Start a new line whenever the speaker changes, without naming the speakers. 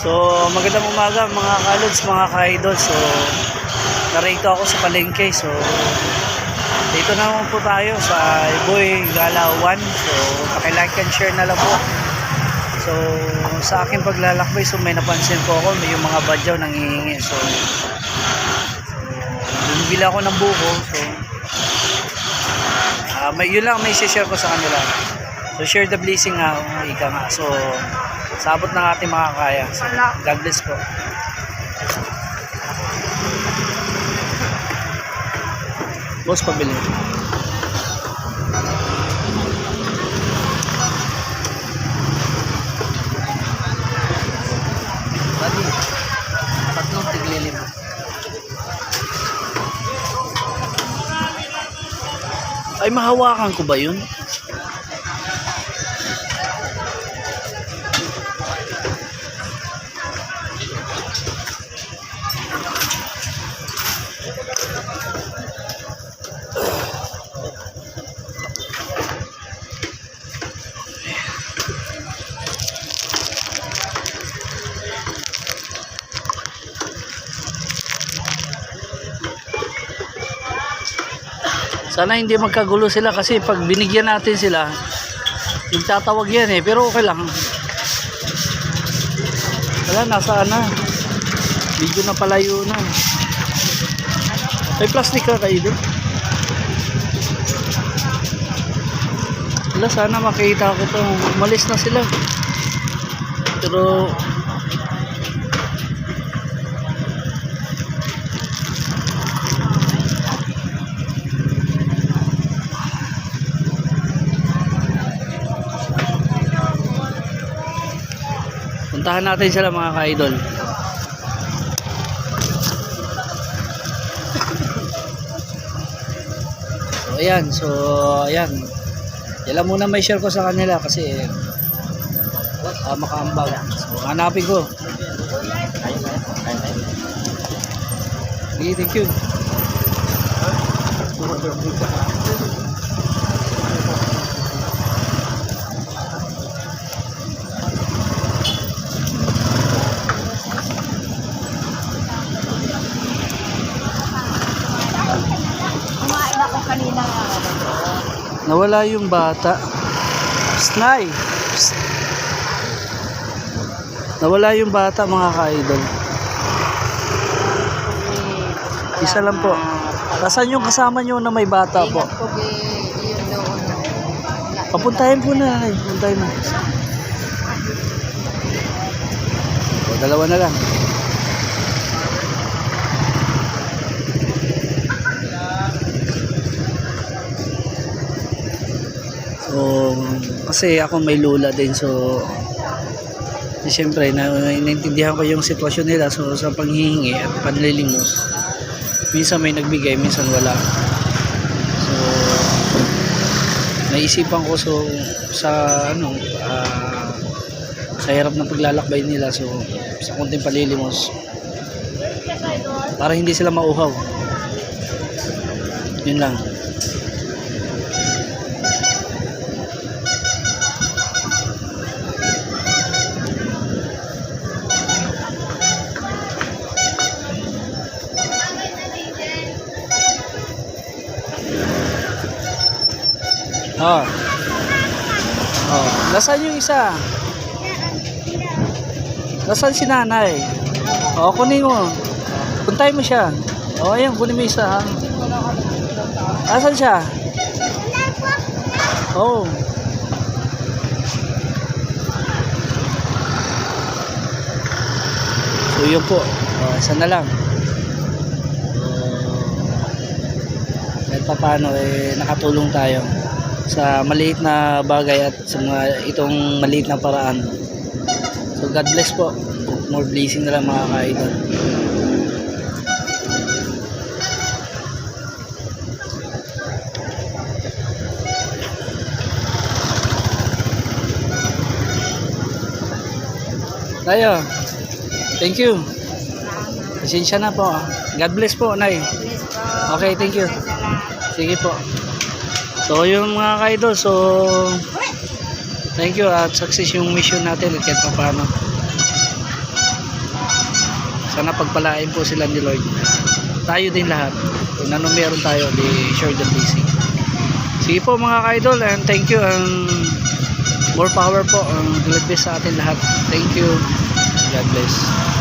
So, magandang umaga mga kalods, mga ka-idol. So, narito ako sa palengke. So, dito naman po tayo sa Iboy Galawan. So, pakilike and share na lang po. So, sa aking paglalakbay, so may napansin po ako, may yung mga badyaw nangihingi. So, bumibili ako ng buko. So, ah, may, yun lang may share ko sa kanila. So, share the blessing nga, ika nga. So, sabot ng ating mga kaya. So, God bless po. Boss, pabili. Buddy, tatlong tiglilim. Ay, mahawakan ko ba yun? Sana hindi magkagulo sila kasi pag binigyan natin sila, magtatawag yan eh. Pero okay lang. Wala, nasaan na? Video na palayo na. May plastic ka kayo doon? Wala, sana makita ko to. Umalis na sila. Pero Puntahan natin sila mga ka-idol. So ayan, so ayan. Yan muna may share ko sa kanila kasi uh, makaambag. So hanapin ko. Okay, thank you. Nawala yung bata. Snay. Nawala yung bata mga ka-idol. Isa lang po. Kasan yung kasama nyo na may bata po? Papuntahin po na. Ay, puntahin na. O, dalawa na lang. So, kasi ako may lula din so eh, siyempre na, naintindihan ko yung sitwasyon nila. So sa panghihingi at panlilimos minsan may nagbigay minsan wala. So naisipan ko so sa ano ah, sa hirap ng paglalakbay nila so sa konting palilimos para hindi sila mauhaw. Yun lang Oh. Oh, nasaan yung isa? Nasaan si nanay? Oh, kunin mo. Puntay mo siya. Oh, ayan, kunin mo isa ha. Nasaan siya? Oh. So, yun po. Oh, isa na lang. kahit pa paano eh nakatulong tayo sa maliit na bagay at sa mga itong maliit na paraan. So God bless po. More blessing na lang mga ka-idol. Tayo. Thank you. Pasensya na po God bless po Nay. Okay thank you. Sige po. So yung mga ka-idol, so thank you at success yung mission natin at kahit pa paano. Sana pagpalain po sila ni Lord. Tayo din lahat. Kung ano meron tayo, di sure the blessing. Sige po mga ka-idol and thank you and more power po ang bless sa atin lahat. Thank you. God bless.